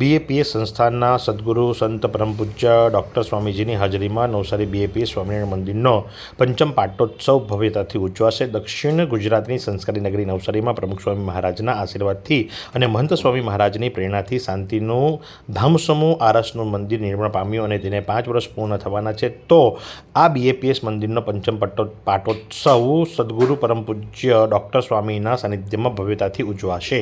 BAPS સંસ્થાનના સદગુરુ સંત પરમ પૂજ્ય ડૉક્ટર સ્વામીજીની હાજરીમાં નવસારી બીએપીએસ સ્વામિનારાયણ મંદિરનો પંચમ પાટોત્સવ ભવ્યતાથી ઉજવાશે. દક્ષિણ ગુજરાતની સંસ્કારી નગરી નવસારીમાં પ્રમુખ સ્વામી મહારાજના આશીર્વાદથી અને મહંત સ્વામી મહારાજની પ્રેરણાથી શાંતિનું ધામસમૂહ આરસનું મંદિર નિર્માણ પામ્યું અને તેને પાંચ વર્ષ પૂર્ણ થવાના છે. તો આ બીએપીએસ મંદિરનો પંચમ પટ્ટો પાટોત્સવ સદગુરુ પરમ પૂજ્ય ડૉક્ટર સ્વામીના સાનિધ્યમાં ભવ્યતાથી ઉજવાશે.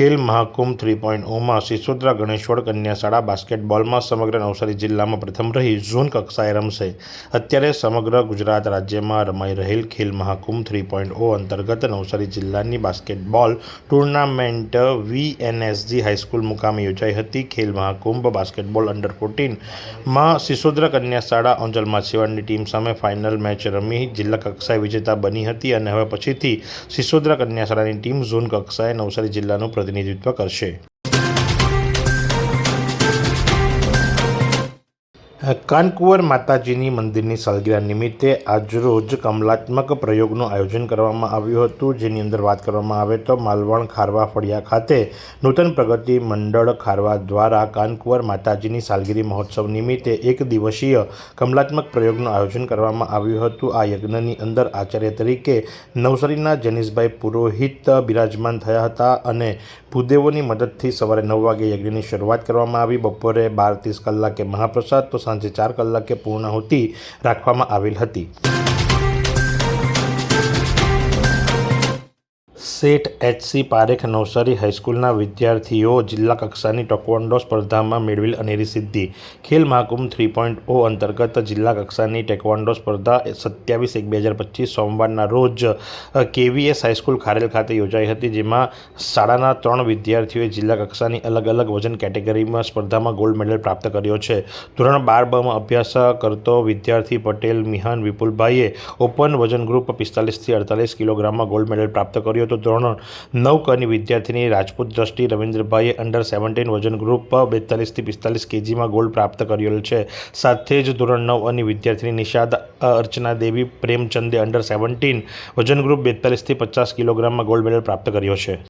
ખેલ મહાકુંભ થ્રી પોઈન્ટ ઓમાં સિસોદરા ગણેશ્વર કન્યા શાળા બાસ્કેટબોલમાં સમગ્ર નવસારી જિલ્લામાં પ્રથમ રહી ઝોન કક્ષાએ રમશે. અત્યારે સમગ્ર ગુજરાત રાજ્યમાં રમાઈ રહેલ ખેલ મહાકુંભ થ્રી પોઈન્ટ ઓ અંતર્ગત નવસારી જિલ્લાની બાસ્કેટબોલ ટુર્નામેન્ટ વીએનએસજી હાઈસ્કૂલ મુકામે યોજાઈ હતી. ખેલ મહાકુંભ બાસ્કેટબોલ અંડર ફોર્ટીનમાં સિસોદરા કન્યા શાળા અંજલ માછીવાડની ટીમ સામે ફાઇનલ મેચ રમી જિલ્લા કક્ષાએ વિજેતા બની હતી અને હવે પછીથી સિસોદરા કન્યા શાળાની ટીમ ઝોન કક્ષાએ નવસારી જિલ્લાનું પ્રતિનિધિત્વ કરશે. કાનકુંવર માતાજીની મંદિરની સાલગીરા નિમિત્તે આજરોજ કમલાત્મક પ્રયોગનું આયોજન કરવામાં આવ્યું હતું. જેની અંદર વાત કરવામાં આવે તો માલવણ ખારવા ફળિયા ખાતે નૂતન પ્રગતિ મંડળ ખારવા દ્વારા કાનકુંવર માતાજીની સાલગીરી મહોત્સવ નિમિત્તે એક દિવસીય કમલાત્મક પ્રયોગનું આયોજન કરવામાં આવ્યું હતું. આ યજ્ઞની અંદર આચાર્ય તરીકે નવસારીના જનીશભાઈ પુરોહિત બિરાજમાન થયા હતા અને ભૂદેવોની મદદથી સવારે નવ વાગે યજ્ઞની શરૂઆત કરવામાં આવી. બપોરે બાર ત્રીસ કલાકે મહાપ્રસાદ તો સાંજે ચાર કલાકે પૂર્ણાહુતિ રાખવામાં આવેલ હતી. શેઠ એચસી પારેખ નવસારી હાઈસ્કૂલના વિદ્યાર્થીઓ જિલ્લા કક્ષાની ટેકવોન્ડો સ્પર્ધામાં મેળવેલ અનેરી સિદ્ધિ. ખેલ મહાકુંભ થ્રી પોઈન્ટ ઓ અંતર્ગત જિલ્લા કક્ષાની ટેકવોન્ડો સ્પર્ધા સત્યાવીસ એક બે હજાર પચીસ સોમવારના રોજ કેવીએસ હાઈસ્કૂલ ખારેલ ખાતે યોજાઈ હતી, જેમાં શાળાના ત્રણ વિદ્યાર્થીઓએ જિલ્લા કક્ષાની અલગ અલગ વજન કેટેગરીમાં સ્પર્ધામાં ગોલ્ડ મેડલ પ્રાપ્ત કર્યો છે. ધોરણ બાર બમાં અભ્યાસ કરતો વિદ્યાર્થી પટેલ મિહાન વિપુલભાઈએ ઓપન વજન ગ્રુપ પિસ્તાલીસથી અડતાલીસ કિલોગ્રામમાં ગોલ્ડ મેડલ પ્રાપ્ત કર્યો તો ધોરણ નવ કની વિદ્યાર્થીની રાજપૂત દ્રષ્ટિ રવિન્દ્રભાઈએ અંડર સેવન્ટીન વજન ગ્રુપ બેતાલીસથી પિસ્તાલીસ કેજીમાં ગોલ્ડ પ્રાપ્ત કરેલ છે. સાથે જ ધોરણ નવ અને વિદ્યાર્થીની નિષાદ અર્ચના દેવી પ્રેમચંદે અંડર સેવન્ટીન વજન ગ્રુપ બેતાલીસથી પચાસ કિલોગ્રામમાં ગોલ્ડ મેડલ પ્રાપ્ત કર્યો છે.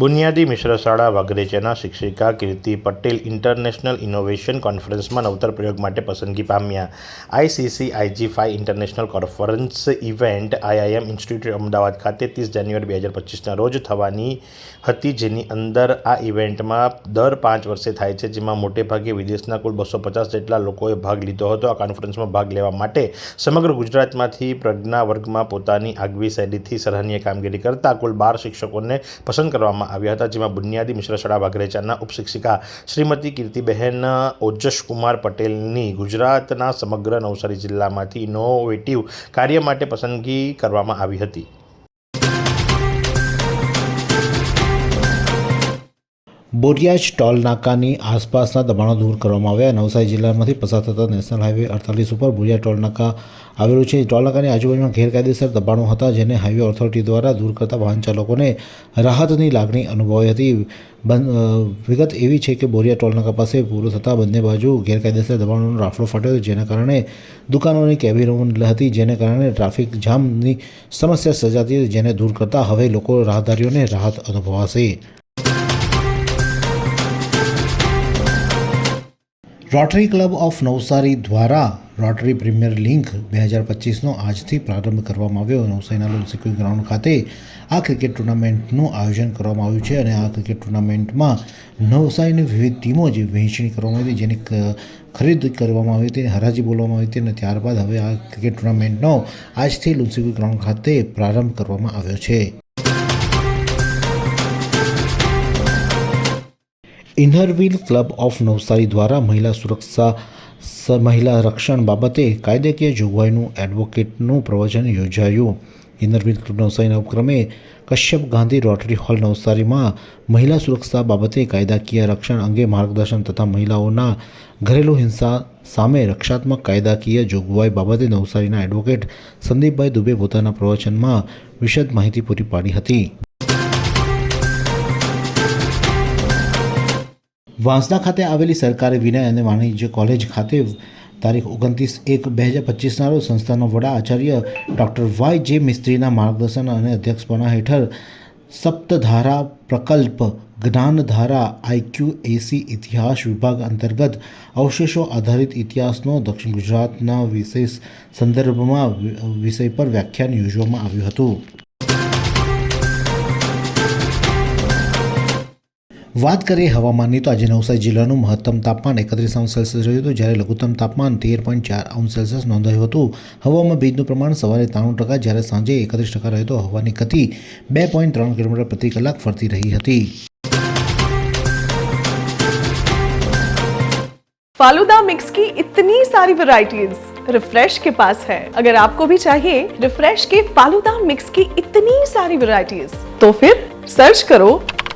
બુનિયાદી મિશ્ર શાળા વાઘરેચાના શિક્ષિકા કીર્તિ પટેલ ઇન્ટરનેશનલ ઇનોવેશન કોન્ફરન્સમાં નવતર પ્રયોગ માટે પસંદગી પામ્યા. ICC IG phi international conference event IIM institute Ahmedabad ખાતે ત્રીસ જાન્યુઆરી બે હજાર પચીસના રોજ થવાની હતી, જેની અંદર આ ઇવેન્ટમાં દર પાંચ વર્ષે થાય છે, જેમાં મોટેભાગે વિદેશના કુલ બસો પચાસ જેટલા લોકોએ ભાગ લીધો હતો. આ કોન્ફરન્સમાં ભાગ લેવા માટે સમગ્ર ગુજરાતમાંથી પ્રજ્ઞા વર્ગમાં પોતાની આગવી શૈલીથી સરાહનીય કામગીરી કરતા કુલ બાર શિક્ષકોને પસંદ કરવામાં આવ્યા હતા, જેમાં બુનિયાદી મિશ્ર શાળા વાઘરેચાના ઉપશિક્ષિકા શ્રીમતી કીર્તિબહેન ઓજસકુમાર પટેલની ગુજરાતના સમગ્ર નવસારી જિલ્લામાંથી ઇનોવેટિવ કાર્ય માટે પસંદગી કરવામાં આવી હતી. બોરિયાજ ટોલ નાકાની આસપાસના દબાણો દૂર કરવામાં આવ્યા. નવસારી જિલ્લામાંથી પસાર થતા નેશનલ હાઈવે અડતાલીસ ઉપર બોરિયા ટોલ નાકા આવેલું છે. ટોલ નાકાની આજુબાજુમાં ગેરકાયદેસર દબાણો હતા, જેને હાઈવે ઓથોરિટી દ્વારા દૂર કરતા વાહન ચાલકોને રાહતની લાગણી અનુભવાઈ હતી. વિગત એવી છે કે બોરિયા ટોલ નાકા પાસે પૂરું થતાં બંને બાજુ ગેરકાયદેસર દબાણોનો રાફડો ફાટ્યો જેના કારણે દુકાનોની કેબિનો હતી, જેને કારણે ટ્રાફિક જામની સમસ્યા સર્જાતી જેને દૂર કરતાં હવે લોકો રાહદારીઓને રાહત અનુભવાશે. રોટરી ક્લબ ઓફ નવસારી દ્વારા રોટરી પ્રીમિયર લિંક બે હજાર પચીસનો આજથી પ્રારંભ કરવામાં આવ્યો. નવસારીના લુન્સીક્યુ ગ્રાઉન્ડ ખાતે આ ક્રિકેટ ટુર્નામેન્ટનું આયોજન કરવામાં આવ્યું છે અને આ ક્રિકેટ ટુર્નામેન્ટમાં નવસારીની વિવિધ ટીમો જે વહેંચણી કરવામાં આવી જેની ખરીદ કરવામાં આવી હતી હરાજી બોલવામાં આવી હતી અને ત્યારબાદ હવે આ ક્રિકેટ ટુર્નામેન્ટનો આજથી લુન્સીક્યુ ગ્રાઉન્ડ ખાતે પ્રારંભ કરવામાં આવ્યો છે. ઇનરવ્હીલ ક્લબ ઓફ નવસારી દ્વારા મહિલા સુરક્ષા મહિલા રક્ષણ બાબતે કાયદાકીય જોગવાઈનું એડવોકેટનું પ્રવચન યોજાયું. ઇનરવિલ ક્લબ નવસારીના ઉપક્રમે કશ્યપ ગાંધી રોટરી હોલ નવસારીમાં મહિલા સુરક્ષા બાબતે કાયદાકીય રક્ષણ અંગે માર્ગદર્શન તથા મહિલાઓના ઘરેલુ હિંસા સામે રક્ષાત્મક કાયદાકીય જોગવાઈ બાબતે નવસારીના એડવોકેટ સંદીપભાઈ દુબે પોતાના પ્રવચનમાં વિશદ માહિતી પૂરી પાડી હતી. વાંસદા ખાતે આવેલી સરકારી વિનય અને વાણિજ્ય કોલેજ ખાતે તારીખ ઓગણત્રીસ એક બે હજાર પચીસના રોજ સંસ્થાના વડા આચાર્ય ડૉક્ટર વાય જે મિસ્ત્રીના માર્ગદર્શન અને અધ્યક્ષપણા હેઠળ સપ્તધારા પ્રકલ્પ, જ્ઞાનધારા આઈક્યુ એસી ઇતિહાસ વિભાગ અંતર્ગત અવશેષો આધારિત ઇતિહાસનો દક્ષિણ ગુજરાતના વિશેષ સંદર્ભમાં વિષય પર વ્યાખ્યાન યોજવામાં આવ્યું હતું. વાત કરીએ હવામાનની તો આજે નવસારી જિલ્લાનું મહત્તમ તાપમાન એકત્રીસ અંશ સેલ્સિયસ રહ્યું હતું જ્યારે લઘુત્તમ તાપમાન તેર પોઈન્ટ ચાર અંશ સેલ્સિયસ નોંધાયું હતું હવામાં ભેજનું પ્રમાણ સવારે ત્રાણું ટકા જ્યારે સાંજે એકત્રીસ ટકા રહ્યું હતું હવાની ગતિ બે પોઈન્ટ ત્રણ કિલોમીટર પ્રતિ કલાક ફરતી રહી હતી फालूदा मिक्स की इतनी सारी वैरायटीज रिफ्रेश के पास है अगर आपको भी चाहिए रिफ्रेश के फालूदा मिक्स की इतनी सारी वैरायटीज तो फिर सर्च करो